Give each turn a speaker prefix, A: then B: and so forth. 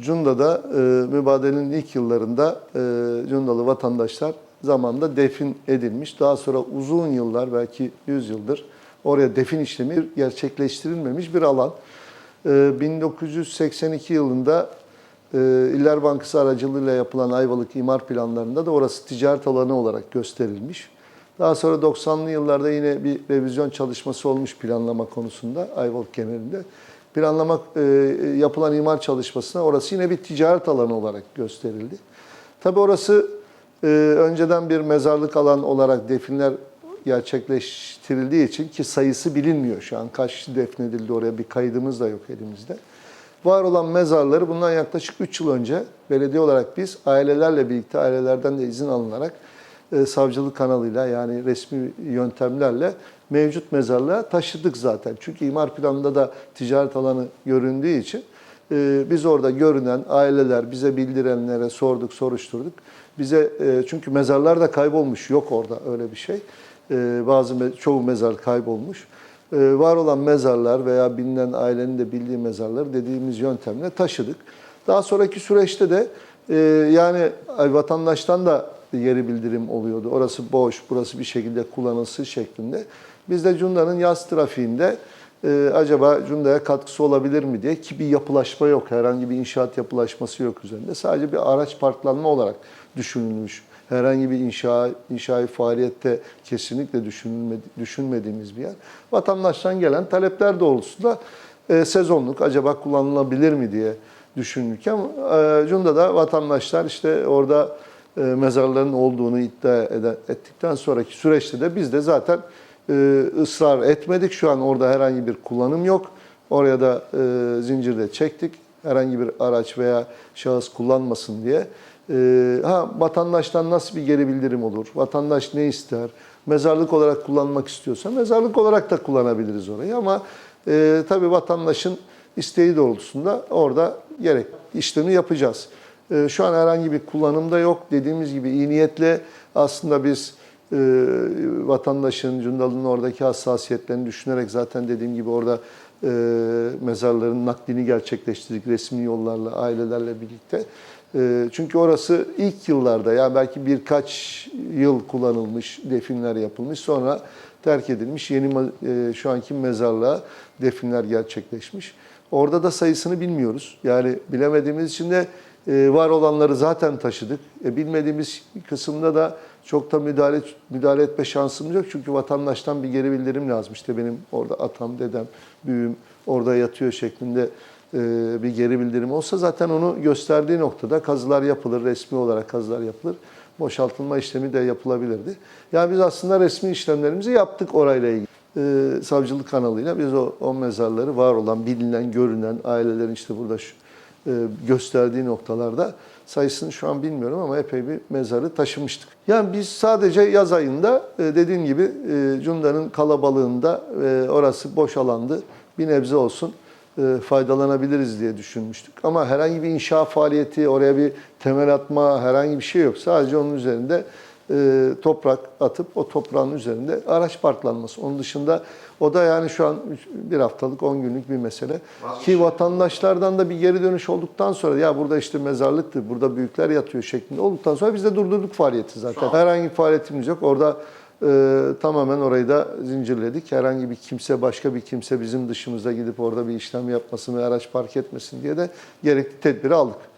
A: Cunda'da e, mübadelenin ilk yıllarında e, Cundalı vatandaşlar zamanında defin edilmiş. Daha sonra uzun yıllar belki 100 yıldır oraya defin işlemi gerçekleştirilmemiş bir alan. E, 1982 yılında e, İller Bankası aracılığıyla yapılan Ayvalık imar planlarında da orası ticaret alanı olarak gösterilmiş. Daha sonra 90'lı yıllarda yine bir revizyon çalışması olmuş planlama konusunda Ayvalık genelinde. Planlama e, yapılan imar çalışmasına orası yine bir ticaret alanı olarak gösterildi. Tabi orası e, önceden bir mezarlık alan olarak definler gerçekleştirildiği için ki sayısı bilinmiyor şu an kaç kişi defnedildi oraya bir kaydımız da yok elimizde. Var olan mezarları bundan yaklaşık 3 yıl önce belediye olarak biz ailelerle birlikte ailelerden de izin alınarak e, savcılık kanalıyla yani resmi yöntemlerle mevcut mezarlığa taşıdık zaten. Çünkü imar planında da ticaret alanı göründüğü için e, biz orada görünen aileler bize bildirenlere sorduk, soruşturduk. Bize e, çünkü mezarlar da kaybolmuş, yok orada öyle bir şey. E, bazı çoğu mezar kaybolmuş. E, var olan mezarlar veya bilinen ailenin de bildiği mezarları dediğimiz yöntemle taşıdık. Daha sonraki süreçte de e, yani vatandaştan da geri bildirim oluyordu. Orası boş, burası bir şekilde kullanılsın şeklinde. Biz de Cunda'nın yaz trafiğinde e, acaba Cunda'ya katkısı olabilir mi diye ki bir yapılaşma yok. Herhangi bir inşaat yapılaşması yok üzerinde. Sadece bir araç parklanma olarak düşünülmüş. Herhangi bir inşa, inşai faaliyette kesinlikle düşünülmedi, düşünmediğimiz bir yer. Vatandaştan gelen talepler doğrultusunda e, sezonluk acaba kullanılabilir mi diye düşünürken e, Cunda'da vatandaşlar işte orada e, mezarların olduğunu iddia eden, ettikten sonraki süreçte de biz de zaten e, ısrar etmedik. Şu an orada herhangi bir kullanım yok. Oraya da e, zincirde çektik. Herhangi bir araç veya şahıs kullanmasın diye. E, ha vatandaştan nasıl bir geri bildirim olur? Vatandaş ne ister? Mezarlık olarak kullanmak istiyorsa mezarlık olarak da kullanabiliriz orayı ama e, tabii vatandaşın isteği doğrultusunda orada gerek işlemi yapacağız. E, şu an herhangi bir kullanımda yok. Dediğimiz gibi iyi niyetle aslında biz e, vatandaşın, Cundalı'nın oradaki hassasiyetlerini düşünerek zaten dediğim gibi orada e, mezarların naklini gerçekleştirdik resmi yollarla, ailelerle birlikte. E, çünkü orası ilk yıllarda yani belki birkaç yıl kullanılmış, definler yapılmış. Sonra terk edilmiş yeni e, şu anki mezarlığa definler gerçekleşmiş. Orada da sayısını bilmiyoruz. Yani bilemediğimiz için de e, var olanları zaten taşıdık. E, bilmediğimiz kısımda da çok da müdahale müdahale etme şansımız yok. Çünkü vatandaştan bir geri bildirim lazım. İşte benim orada atam, dedem, büyüğüm orada yatıyor şeklinde e, bir geri bildirim olsa zaten onu gösterdiği noktada kazılar yapılır, resmi olarak kazılar yapılır. Boşaltılma işlemi de yapılabilirdi. Yani biz aslında resmi işlemlerimizi yaptık orayla ilgili. E, savcılık kanalıyla biz o, o mezarları var olan, bilinen, görünen ailelerin işte burada şu, gösterdiği noktalarda sayısını şu an bilmiyorum ama epey bir mezarı taşımıştık. Yani biz sadece yaz ayında e, dediğim gibi e, Cunda'nın kalabalığında e, orası boş alandı. Bir nebze olsun e, faydalanabiliriz diye düşünmüştük. Ama herhangi bir inşa faaliyeti, oraya bir temel atma herhangi bir şey yok. Sadece onun üzerinde e, toprak atıp o toprağın üzerinde araç parklanması. Onun dışında o da yani şu an bir haftalık 10 günlük bir mesele. Ki vatandaşlardan da bir geri dönüş olduktan sonra ya burada işte mezarlıktır, burada büyükler yatıyor şeklinde olduktan sonra biz de durdurduk faaliyeti zaten. Herhangi bir faaliyetimiz yok. Orada e, tamamen orayı da zincirledik. Herhangi bir kimse, başka bir kimse bizim dışımızda gidip orada bir işlem yapmasın ve araç park etmesin diye de gerekli tedbiri aldık.